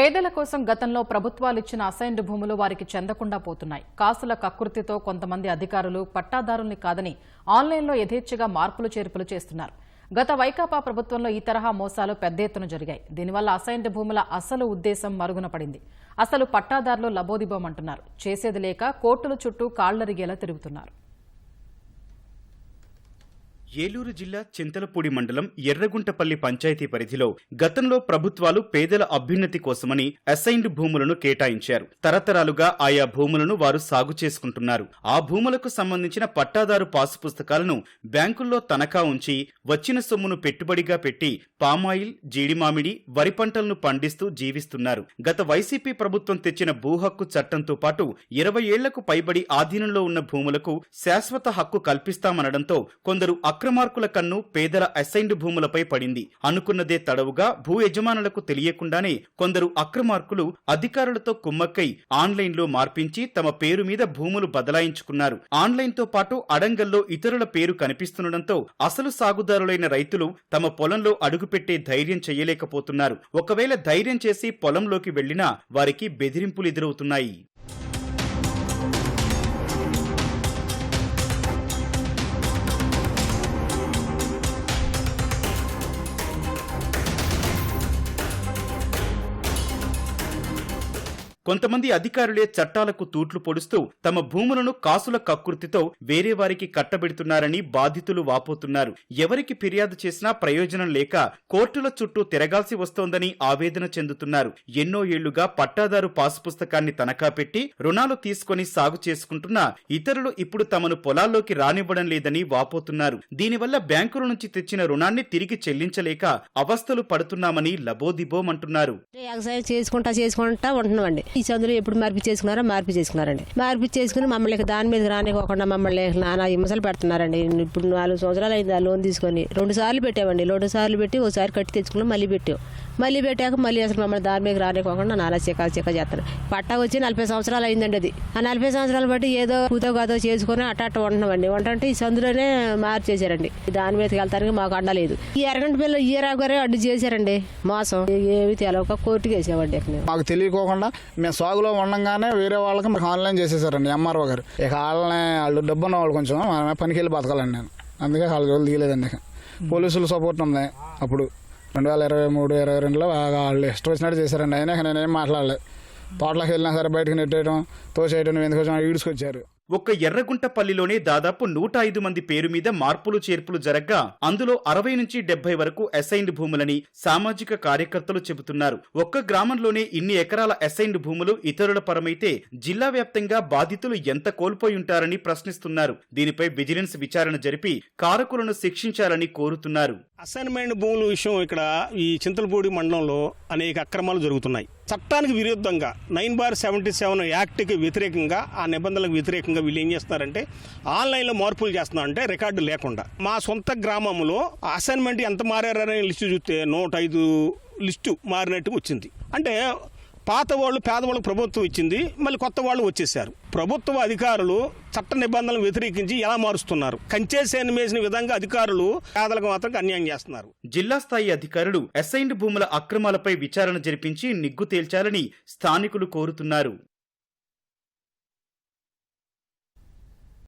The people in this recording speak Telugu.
పేదల కోసం గతంలో ప్రభుత్వాలు ఇచ్చిన అసైన్డ్ భూములు వారికి చెందకుండా పోతున్నాయి. కాసుల కకృతితో కొంతమంది అధికారులు పట్టాదారుల్ని కాదని ఆన్లైన్లో యథేచ్ఛగా మార్పులు చేర్పులు చేస్తున్నారు. గత వైకాపా ప్రభుత్వంలో ఈ తరహా మోసాలు పెద్ద ఎత్తున జరిగాయి. దీనివల్ల అసైన్డ్ భూముల అసలు ఉద్దేశం మరుగున పడింది. అసలు పట్టాదారులు లబోదిబోమంటున్నారు. చేసేది లేక కోర్టుల చుట్టూ కాళ్ళరిగేలా తిరుగుతున్నారు. ఏలూరు జిల్లా చింతలపూడి మండలం ఎర్రగుంటపల్లి పంచాయతీ పరిధిలో గతంలో ప్రభుత్వాలు పేదల అభ్యున్నతి కోసమని అసైన్డ్ భూములను కేటాయించారు. తరతరాలుగా ఆయా భూములను వారు సాగు చేసుకుంటున్నారు. ఆ భూములకు సంబంధించిన పట్టాదారు పాసు పుస్తకాలను బ్యాంకుల్లో తనఖా ఉంచి వచ్చిన సొమ్మును పెట్టుబడిగా పెట్టి పామాయిల్ జీడిమామిడి వరి పంటలను పండిస్తూ జీవిస్తున్నారు. గత వైసీపీ ప్రభుత్వం తెచ్చిన భూ హక్కు చట్టంతో పాటు ఇరవై ఏళ్ళకు పైబడి ఆధీనంలో ఉన్న భూములకు శాశ్వత హక్కు కల్పిస్తామనడంతో కొందరు అక్రమార్కుల కన్ను పేదల అసైన్డ్ భూములపై పడింది. అనుకున్నదే తడవుగా భూ యజమానులకు తెలియకుండానే కొందరు అక్రమార్కులు అధికారులతో కుమ్మక్కై ఆన్లైన్లో మార్పించి తమ పేరు మీద భూములు బదలాయించుకున్నారు. ఆన్లైన్తో పాటు అడంగల్లో ఇతరుల పేరు కనిపిస్తుండటంతో అసలు సాగుదారులైన రైతులు తమ పొలంలో అడుగుపెట్టే ధైర్యం చేయలేకపోతున్నారు. ఒకవేళ ధైర్యం చేసి పొలంలోకి వెళ్ళినా వారికి బెదిరింపులు ఎదురవుతున్నాయి. కొంతమంది అధికారులే చట్టాలకు తూట్లు పొడుస్తూ తమ భూములను కాసుల కక్కుర్తితో వేరే వారికి కట్టబెడుతున్నారని బాధితులు వాపోతున్నారు. ఎవరికి ఫిర్యాదు చేసినా ప్రయోజనం లేక కోర్టుల చుట్టూ తిరగాల్సి వస్తోందని ఆవేదన చెందుతున్నారు. ఎన్నో ఏళ్ళుగా పట్టాదారు పాసు పుస్తకాన్ని తనఖా పెట్టి రుణాలు తీసుకొని సాగు చేసుకుంటున్న ఇతరులు ఇప్పుడు తమను పొలాల్లోకి రానివ్వడం లేదని వాపోతున్నారు. దీనివల్ల బ్యాంకుల నుంచి తెచ్చిన రుణాన్ని తిరిగి చెల్లించలేక అవస్థలు పడుతున్నామని లబోదిబోమంటున్నారు. వ్యవసాయం చేసుకుంటా చేసుకుంటా ఉంటున్నామండి. ఈ చదువులు ఎప్పుడు మార్పు చేసుకున్నారో మార్పు చేసుకున్నారండి. మార్పు చేసుకుని మమ్మల్ని దాని మీద రానివ్వకుండా మమ్మల్ని నానా హింసలు పెడుతున్నారండి. ఇప్పుడు నాలుగు సంవత్సరాలు అయింది ఆ లోన్ తీసుకొని. రెండు సార్లు పెట్టామండి. రెండు సార్లు పెట్టి ఒకసారి కట్టి తెచ్చుకున్నాం మళ్ళీ పెట్టాం. మళ్ళీ పెట్టాక మళ్ళీ అసలు మమ్మల్ని దాని మీద రానివ్వకుండా నానా చికా చికా చేస్తారు. పట్టా వచ్చి నలభై సంవత్సరాలు అయిందండి అది. ఆ నలభై సంవత్సరాలు బట్టి ఏదో కూతో కాదో చేసుకుని అట్ట అట్ట ఉంటున్నామండి వంటంటే ఈ సందులోనే మార్చేశారండి. దాని మీదకి వెళ్తానికి మాకు అండలేదు ఈ ఎరగంట పిల్ల ఈ గారే అడ్డు చేశారండి. మోసం. ఏమి తెలవక కోర్టుకి వేసామండి ఇక మేము మాకు తెలియకోకుండా మేము సాగులో ఉండంగానే వేరే వాళ్ళకి మాకు ఆన్లైన్ చేసేసారండి ఎంఆర్ఓ గారు. ఇక వాళ్ళని వాళ్ళు డబ్బు ఉన్న వాళ్ళు కొంచెం మన పనికి వెళ్ళి బతకాలండి నేను. అందుకే వాళ్ళ రోజులు దిగలేదండి పోలీసుల సపోర్ట్ ఉంది అప్పుడు. రెండు వేల ఇరవై మూడు ఇరవై రెండులో బాగా వాళ్ళు ఇష్టం వచ్చినట్టు చేశారండి. అయినా నేనేం మాట్లాడలేదు తోటలోకి వెళ్ళినా సరే బయటకు నెట్టేయడం తోసేయడం ఎందుకు వచ్చావు ఈడ్చుకొచ్చారు. ఒక్క ఎర్రగుంటపల్లిలోనే దాదాపు నూట ఐదు మంది పేరు మీద మార్పులు చేర్పులు జరగ్గా అందులో అరవై నుంచి డెబ్బై వరకు అసైన్డ్ భూములని సామాజిక కార్యకర్తలు చెబుతున్నారు. ఒక్క గ్రామంలోనే ఇన్ని ఎకరాల అసైన్డ్ భూములు ఇతరుల పరమైతే జిల్లా వ్యాప్తంగా బాధితులు ఎంత కోల్పోయి ఉంటారని ప్రశ్నిస్తున్నారు. దీనిపై విజిలెన్స్ విచారణ జరిపి కారకులను శిక్షించాలని కోరుతున్నారు. అసైన్మెంట్ భూముల విషయం ఇక్కడ ఈ చింతలపూడి మండలంలో అనేక అక్రమాలు జరుగుతున్నాయి. చట్టానికి విరుద్ధంగా నైన్ బార్ సెవెంటీ సెవెన్ యాక్ట్కి వ్యతిరేకంగా ఆ నిబంధనలకు వ్యతిరేకంగా వీళ్ళు ఏం చేస్తున్నారంటే ఆన్లైన్లో మార్పులు చేస్తున్నారంటే రికార్డు లేకుండా. మా సొంత గ్రామంలో అసైన్మెంట్ ఎంత మారారనే లిస్టు చూస్తే నూట ఐదు లిస్టు మారినట్టు వచ్చింది. అంటే పాత వాళ్ళు పేదవాళ్ళకు ప్రభుత్వం ఇచ్చింది మళ్ళీ కొత్త వాళ్ళు వచ్చేసారు ప్రభుత్వ అధికారులు చట్ట నిబంధనలు వ్యతిరేకించి ఎలా మారుస్తున్నారు? కంచేసేని మేసిన విధంగా అధికారులు పేదలకు మాత్రం అన్యాయం చేస్తున్నారు. జిల్లా స్థాయి అధికారులు అసైన్డ్ భూముల అక్రమాలపై విచారణ జరిపించి నిగ్గు తేల్చాలని స్థానికులు కోరుతున్నారు.